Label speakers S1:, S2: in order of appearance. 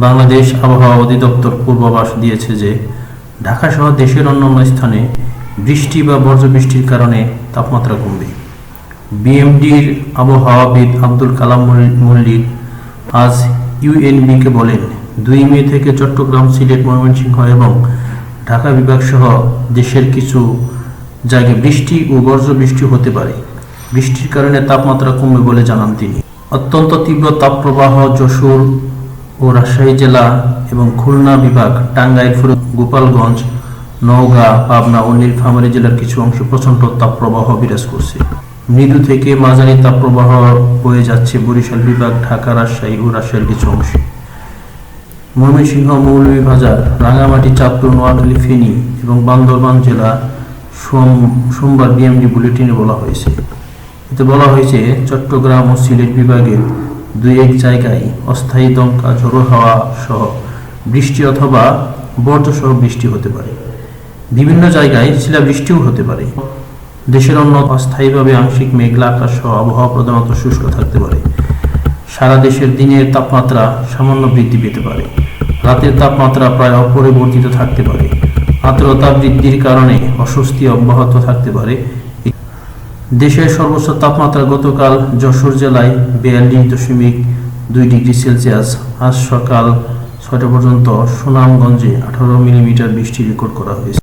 S1: বাংলাদেশ আবহাওয়া অধিদপ্তর পূর্বাভাস দিয়েছে যে ঢাকা সহ দেশের অন্যান্য স্থানে বৃষ্টি বা বর্জ্যবৃষ্টির কারণে তাপমাত্রা কমবে। বিএমডির আবহাওয়াবিদ আব্দুল কালাম মল্লিক আজ ইউএনবিকে বলেন, দুই মে থেকে চট্টগ্রাম, সিলেট, ময়মনসিংহ এবং ঢাকা বিভাগ সহ দেশের কিছু জায়গায় বৃষ্টি ও বর্জ্যবৃষ্টি হতে পারে। বৃষ্টির কারণে তাপমাত্রা কমবে বলে জানান তিনি। অত্যন্ত তীব্র তাপপ্রবাহ যশোর ও রাজশাহী জেলা এবং খুলনা বিভাগ, টাঙ্গাইল ফুরুক গোপালগঞ্জ, নওগাঁ, পাবনা ও নীলফামারী জেলার কিছু অংশ প্রচণ্ড তাপপ্রবাহ বিরাজ করছে। মৃদু থেকে মাঝারি তাপপ্রবাহ বয়ে যাচ্ছে বরিশাল বিভাগ, ঢাকা, রাজশাহী ও রাজশাহীর কিছু অংশে। ময়মনসিংহ মৌলভীবাজার রাঙামাটি, চাঁদপুর, নোয়াখালী, ফেনী এবং বান্দরবান জেলা সোম- সোমবার বিএমডি বুলেটিনে বলা হয়েছে। এতে বলা হয়েছে, চট্টগ্রাম ও সিলেট বিভাগের দুই এক জায়গায় অস্থায়ী দমকা ঝোড়ো হাওয়া সহ বৃষ্টি অথবা বর্জ্যসহ বৃষ্টি হতে পারে। বিভিন্ন জায়গায় শিলাবৃষ্টিও হতে পারে। দেশের অন্য অস্থায়ীভাবে আংশিক মেঘলা আকাশ সহ আবহাওয়া প্রধানত শুষ্ক থাকতে পারে। সারা দেশের দিনের তাপমাত্রা সামান্য বৃদ্ধি পেতে পারে। রাতের তাপমাত্রা প্রায় অপরিবর্তিত থাকতে পারে। আর্দ্রতা বৃদ্ধির কারণে অস্বস্তি অব্যাহত থাকতে পারে। দেশের সর্বোচ্চ তাপমাত্রা গতকাল যশোর জেলায় বিয়াল্লিশ দশমিক দুই ডিগ্রি সেলসিয়াস। আজ সকাল ছয়টা পর্যন্ত সুনামগঞ্জে আঠারো মিলিমিটার বৃষ্টি রেকর্ড করা হয়েছে।